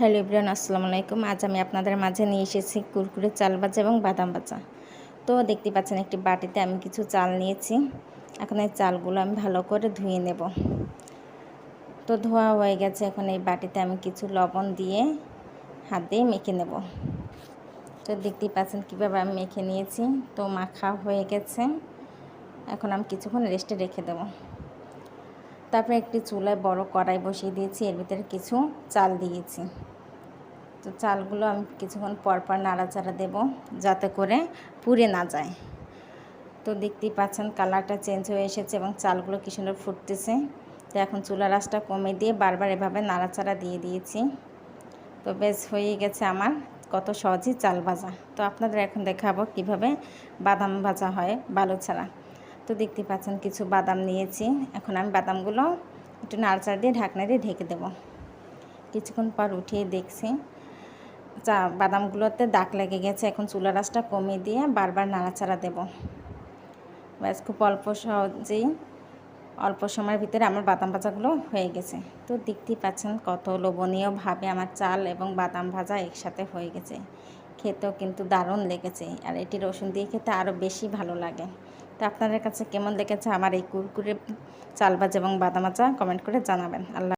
Hello Ibran আসসালামু আলাইকুম। আজ আমি আপনাদের মাঝে নিয়ে এসেছি কুরকুরে চাল ভাজা এবং বাদাম ভাজা। তো দেখতে পাচ্ছেন একটি বাটিতে আমি কিছু চাল নিয়েছি। এখন এই চালগুলো আমি ভালো করে ধুয়ে নেব। তো ধোয়া হয়ে গেছে, এখন এই বাটিতে আমি কিছু লবণ দিয়ে হাত দিয়ে মেখে নেব। তো দেখতেই পাচ্ছেন কীভাবে আমি মেখে নিয়েছি। তো মাখা হয়ে গেছে। এখন আমি কিছুক্ষণ রেস্টে রেখে দেবো। তারপরে একটি চুলায় বড় কড়াই বসিয়ে দিয়েছি, এর ভিতরে কিছু চাল দিয়েছি। তো চালগুলো আমি কিছুক্ষণ পর পর নাড়াচাড়া দেব যাতে করে পুড়ে না যায়। তো দেখতেই পাচ্ছেন কালারটা চেঞ্জ হয়ে এসেছে এবং চালগুলো কি সুন্দর ফুটতেছে। তো এখন চুলা রাসটা কমে দিয়ে বারবার এভাবে নাড়াচাড়া দিয়ে দিয়েছি। তো বেশ হয়ে গেছে আমার কত সহজেই চাল ভাজা। তো আপনাদের এখন দেখাবো কীভাবে বাদাম ভাজা হয় বালু ছাড়া। তো দেখতে পাচ্ছেন কিছু বাদাম নিয়েছি। এখন আমি বাদামগুলো একটু নাড়াচাড়া দিয়ে ঢাকনা দিয়ে ঢেকে দেব। কিছুক্ষণ পর উঠিয়ে দেখছি চা বাদামগুলোতে দাগ লেগে গেছে, এখন চুলা রাসটা কমিয়ে দিয়ে বারবার নাড়াচাড়া দেব। ব্যাস, খুব অল্প সহজেই, অল্প সময়ের ভিতরে আমার বাদাম ভাজাগুলো হয়ে গেছে। তো দেখতেই পাচ্ছেন কত লোভনীয়ভাবে আমার চাল এবং বাদাম ভাজা একসাথে হয়ে গেছে। খেতেও কিন্তু দারুণ লেগেছে, আর এটি রসুন দিয়ে খেতে আরও বেশি ভালো লাগে। তো আপনাদের কাছে কেমন লেগেছে আমার এই কুরকুরে চাল এবং বাদাম ভাজা কমেন্ট করে জানাবেন। আল্লাহ